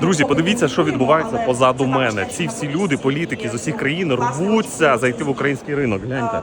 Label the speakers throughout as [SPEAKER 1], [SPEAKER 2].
[SPEAKER 1] Друзі, подивіться, що відбувається позаду мене. Ці всі люди, політики з усіх країн рвуться зайти в український ринок. Гляньте.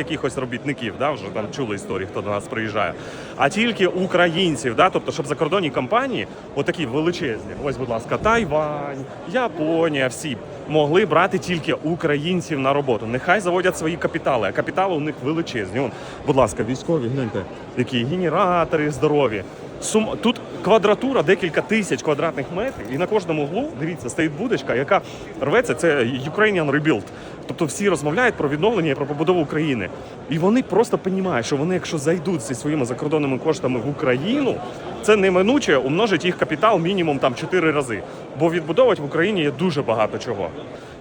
[SPEAKER 1] якихось робітників, да, вже там чули історії, хто до нас приїжджає, а тільки українців. Да, тобто, щоб закордонні компанії, отакі величезні, ось, будь ласка, Тайвань, Японія, всі могли брати тільки українців на роботу. Нехай заводять свої капітали, а капітали у них величезні. Он, будь ласка, військові, гляньте, які генератори здорові. Сум... Тут квадратура декілька тисяч квадратних метрів, і на кожному углу, дивіться, стоїть будочка, яка рветься. Це Ukrainian Rebuild. Тобто всі розмовляють про відновлення і про побудову України. І вони просто розуміють, що вони, якщо зайдуть зі своїми закордонними коштами в Україну, це неминуче умножить їх капітал мінімум там 4 рази. Бо відбудовувати в Україні є дуже багато чого.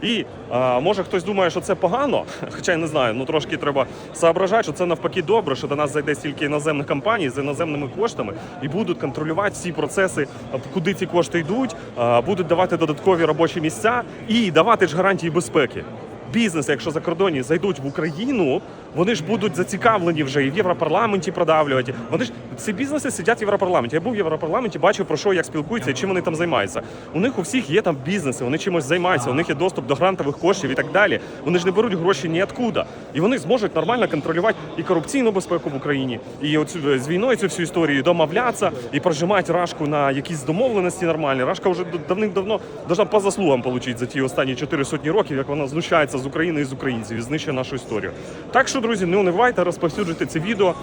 [SPEAKER 1] І а, може хтось думає, що це погано, хоча я не знаю, ну трошки треба соображати, що це навпаки добре, що до нас зайде стільки іноземних компаній з іноземними коштами і будуть контролювати всі процеси, куди ці кошти йдуть, а, будуть давати додаткові робочі місця і давати ж гарантії безпеки. Бізнеси, якщо закордонні зайдуть в Україну, вони ж будуть зацікавлені вже і в Європарламенті продавлювати. Вони ж ці бізнеси сидять в Європарламенті. Я був в Європарламенті, бачив про що як спілкуються і чим вони там займаються. У них у всіх є там бізнеси, вони чимось займаються, у них є доступ до грантових коштів і так далі. Вони ж не беруть гроші ніоткуда. І вони зможуть нормально контролювати і корупційну безпеку в Україні, і оцю з війною цю всю історію домовлятися і прожимати рашку на якісь домовленості нормальні. Рашка вже давним-давно должна по заслугам отримати за ті останні чотири сотні років, як вона знущається з України і з українців і знищує нашу історію. Так що, друзі, не унивайте, розповсюджуйте це відео.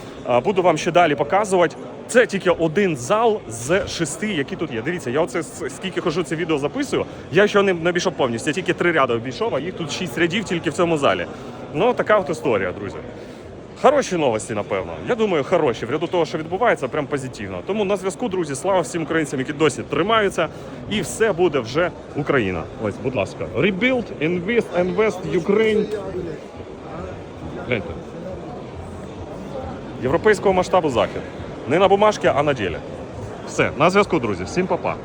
[SPEAKER 1] Буду вам ще далі показувати. Це тільки один зал з шести, які тут є. Дивіться, я оце скільки хожу це відео записую. Я ще не, обійшов повністю. Я тільки три ряди обійшов, а їх тут шість рядів тільки в цьому залі. Ну така от історія, друзі. Хороші новості, напевно. Я думаю, хороші. В ряду того, що відбувається, прям позитивно. Тому на зв'язку, друзі, слава всім українцям, які досі тримаються, і все буде вже Україна. Ось, будь ласка, Rebuild, Invest, Invest, Ukraine. Гляньте. Європейського масштабу захід. Не на бумажці, а на ділі. Все, на зв'язку, друзі. Всім па-па.